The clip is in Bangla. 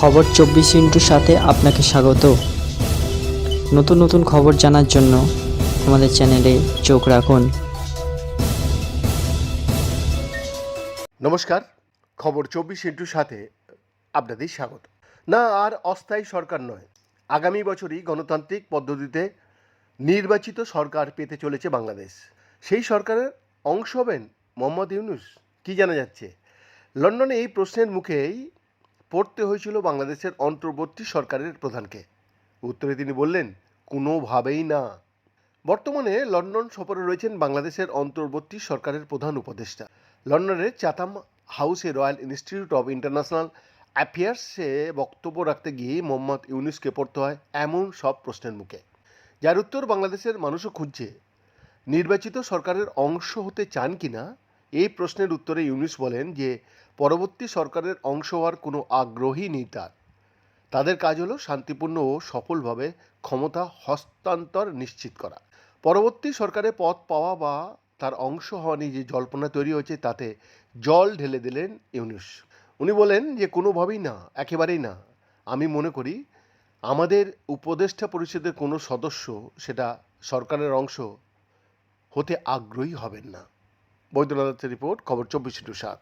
খবর চব্বিশ ইন্টুর সাথে আপনাকে স্বাগত। নতুন নতুন খবর জানার জন্য আমাদের চ্যানেলে চোখ রাখুন। নমস্কার, খবর চব্বিশ ইন্টুর সাথে আপনাদের স্বাগত। না, আর অস্থায়ী সরকার নয়। আগামী বছরই গণতান্ত্রিক পদ্ধতিতে নির্বাচিত সরকার পেতে চলেছে বাংলাদেশ। সেই সরকারের অংশ হবেন মোহাম্মদ ইউনুস। কি জানা যাচ্ছে? লন্ডনে এই প্রশ্নের মুখেই পড়তে হয়েছিল বাংলাদেশের অন্তর্বর্তী সরকারের প্রধানকে। উত্তরে তিনি বললেন, কোনোভাবেই না। বর্তমানে লন্ডন সফরে রয়েছেন বাংলাদেশের অন্তর্বর্তী সরকারের প্রধান উপদেষ্টা। লন্ডনের চাতাম হাউসে রয়্যাল ইনস্টিটিউট অব ইন্টারন্যাশনাল অ্যাফেয়ার্সে বক্তব্য রাখতে গিয়ে মোহাম্মদ ইউনুসকে পড়তে হয় এমন সব প্রশ্নের মুখে। যার উত্তর বাংলাদেশের মানুষও খুঁজছে। নির্বাচিত সরকারের অংশ হতে চান কিনা এই প্রশ্নের উত্তরে ইউনুস বলেন যে, পরবর্তী সরকারের অংশ হওয়ার কোনো আগ্রহী নেই তার। তাদের কাজ হলো শান্তিপূর্ণ ও সফলভাবে ক্ষমতা হস্তান্তর নিশ্চিত করা। পরবর্তী সরকারে পদ পাওয়া বা তার অংশ হওয়া নিয়ে যে জল্পনা তৈরি হয়েছে, তাতে জল ঢেলে দিলেন ইউনুস। উনি বলেন যে, কোনোভাবেই না, একেবারেই না। আমি মনে করি, আমাদের উপদেষ্টা পরিষদের কোনো সদস্য সেটা সরকারের অংশ হতে আগ্রহী হবেন না। বৈদ্যনাথের রিপোর্ট খবর চব্বিশ ইন্টু সাত।